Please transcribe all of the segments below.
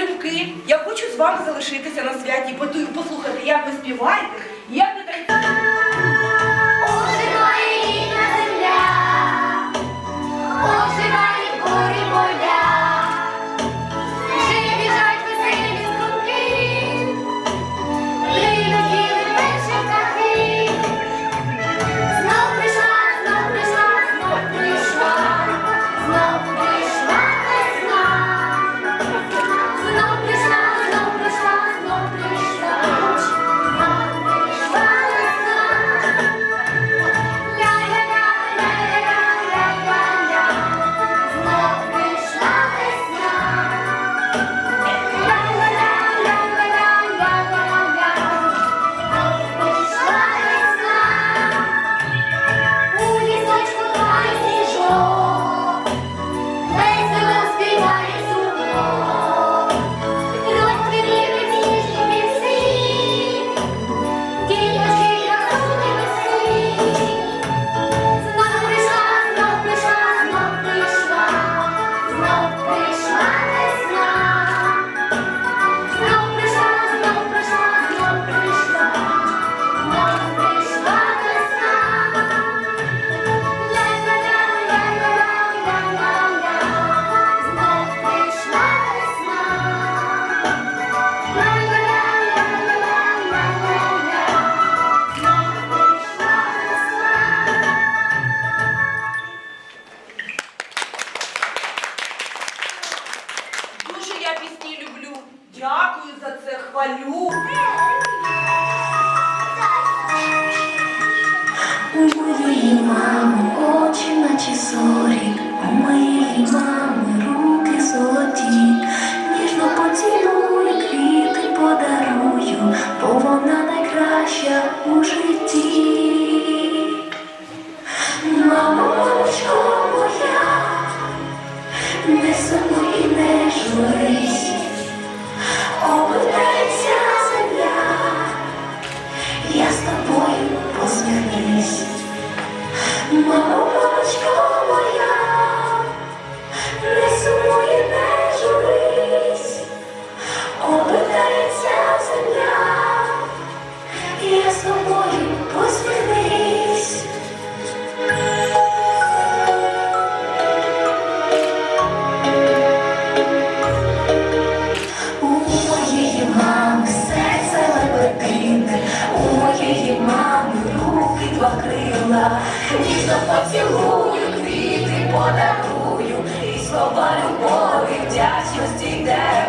залюбки. Я хочу з вами залишитися на святі і послухати, як ви співаєте, як ви танцюєте. Оживає рідна земля, оживає гори боля. подарую і слова любові вдячності де.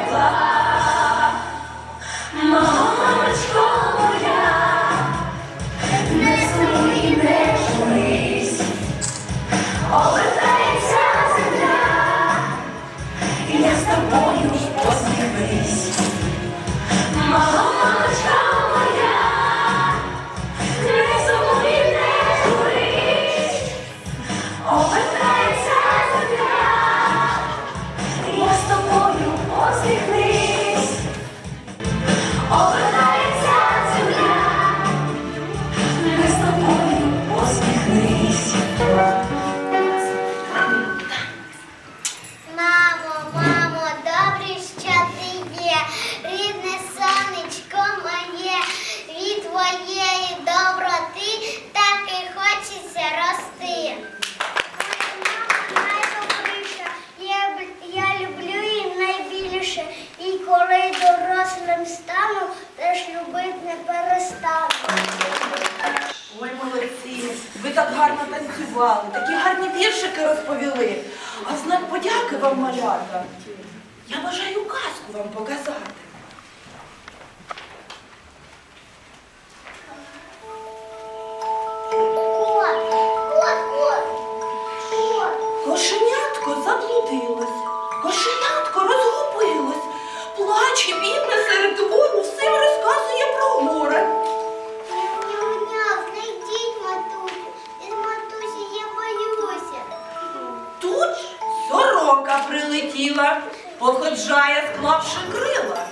Кошенятко заблудилось, кошенятко розгубилось, плаче бідне серед двору, всім розказує про горе. Няв-няв-няв, знайдіть матусю, від матусі я боюся. Тут сорока прилетіла, походжає, склавши крила.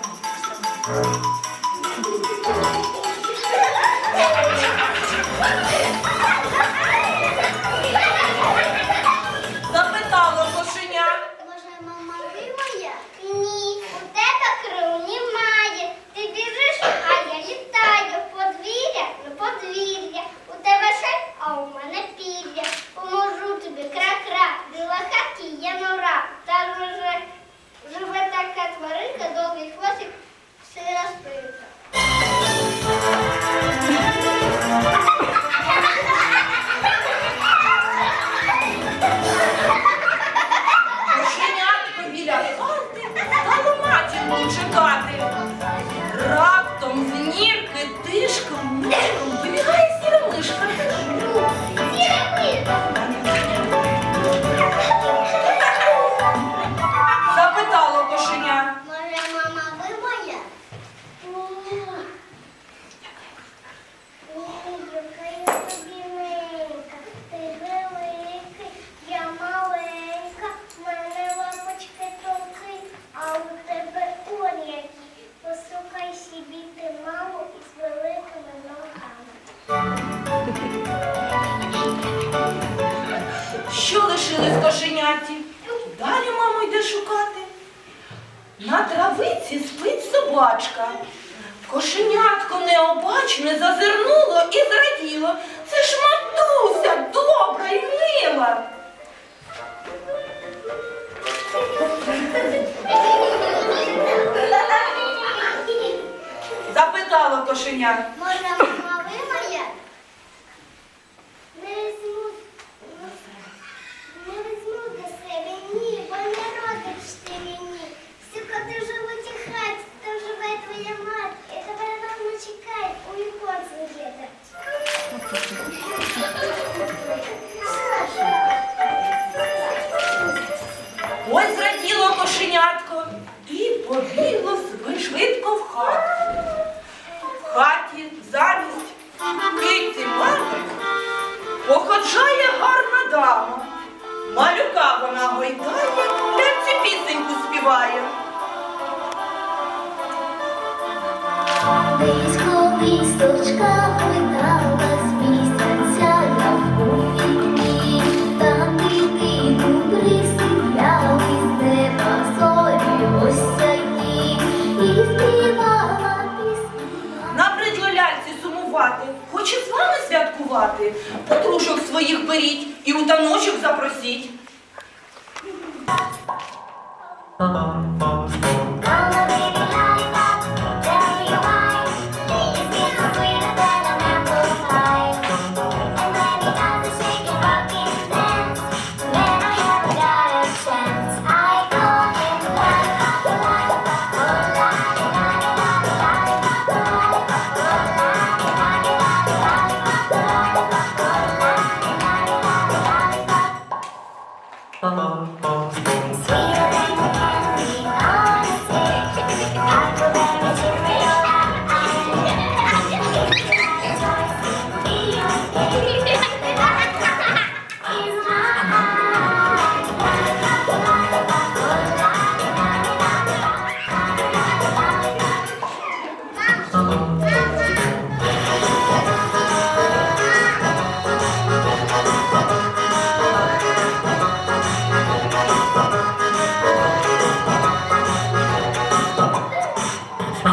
запитало кошеня. Може, мама вимає? Не візьму, не візьму до себе, ні, бо не родиш ти мені. Всюка ти живу ті хаті, там живе твоя мать, Я тебе давно чекаю, у японці жити. Ось зраділо кошенятко і побігло собі швидко в хату. Роджає гарна дама, малюка вона гойдає, Терці пісеньку співає. Пісько, пісточка, питала. святкувати, потрушок своїх беріть і у таночок запросіть.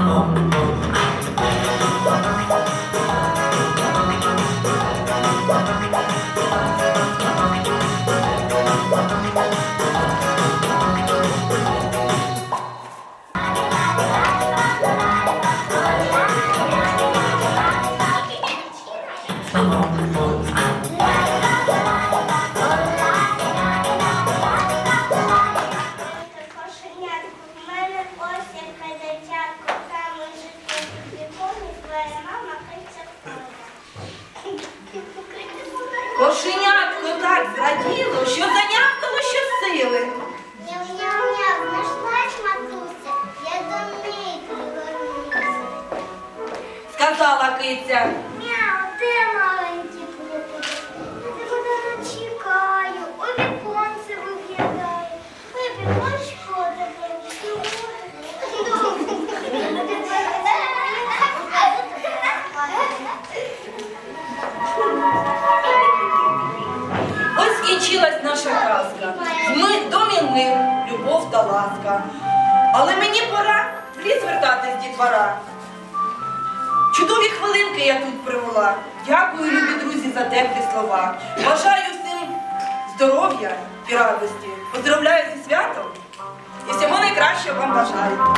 Oh, up. сказала киця. Мяу, де маленькі плити? Я тебе давно чекаю, ой, віконце виглядає. Ой, вікончику тебе. Ось скінчилась наша казка. Ми домі мир, любов та ласка. Але мені пора в ліс вертатись дітвора. Чудові хвилинки я тут провела. Дякую, любі друзі, за теплі слова. Бажаю всім здоров'я і радості. Поздравляю зі святом і всього найкращого вам бажаю.